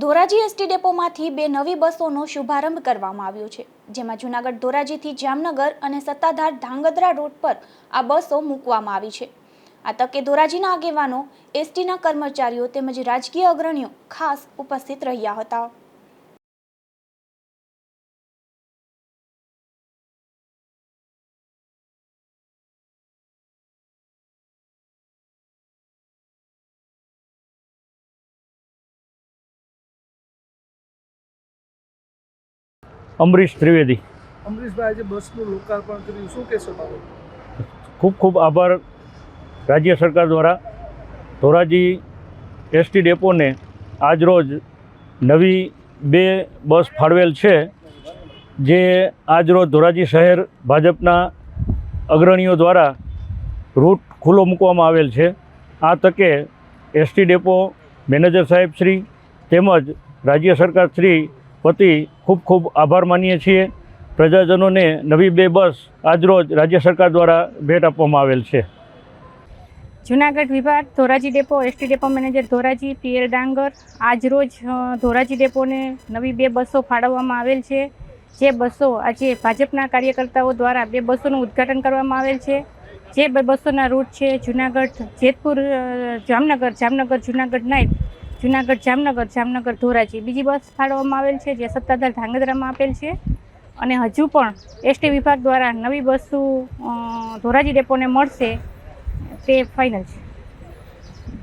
Dhoraji ST ડેપોમાંથી બે નવી બસોનો શુભારંભ કરવામાં આવ્યો છે, જેમાં જૂનાગઢ ધોરાજીથી જામનગર અને સત્તાધાર ધાંગધ્રા રોડ પર આ બસો મૂકવામાં આવી છે. આ તકે ધોરાજીના આગેવાનો, એસટીના કર્મચારીઓ તેમજ રાજકીય અગ્રણીઓ ખાસ ઉપસ્થિત રહ્યા હતા. અમરીશ ત્રિવેદી. અમરીશભાઈ આજે બસનું લોકાર્પણ કર્યું. શું કહેશો ખૂબ ખૂબ આભાર રાજ્ય સરકાર દ્વારા. ધોરાજી એસટી ડેપોને આજરોજ નવી બે બસ ફાળવેલ છે જે આજરોજ ધોરાજી શહેર ભાજપના અગ્રણીઓ દ્વારા રૂટ ખુલ્લો મૂકવામાં આવેલ છે. આ તકે એસટી ડેપો મેનેજર સાહેબ શ્રી તેમજ રાજ્ય સરકાર શ્રી વતી ખૂબ ખૂબ આભાર માનીએ છીએ. પ્રજાજનોને નવી બે બસ આજરોજ રાજ્ય સરકાર દ્વારા ભેટ આપવામાં આવેલ છે. જુનાગઢ વિભાગ, Dhoraji depot, ST depot manager Dhoraji, PL Dangar આજરોજ ધોરાજી ડેપોને નવી બે બસો ફાળવવામાં આવેલ છે. જે બસો આજે ભાજપના કાર્યકર્તાઓ દ્વારા બે બસોનું ઉદ્ઘાટન કરવામાં આવેલ છે. જે બે બસોના રૂટ છે જુનાગઢ, જેતપુર જામનગર જામનગર જુનાગઢ નાઇટ જુનાગઢ, જામનગર જામનગર, ધોરાજી. બીજી બસ ફાળવવામાં આવેલ છે, જે સત્તાધાર ધાંગધ્રામાં આપેલ છે. અને હજુ પણ એસટી વિભાગ દ્વારા નવી બસો ધોરાજી ડેપોને મળશે તે ફાઇનલ છે.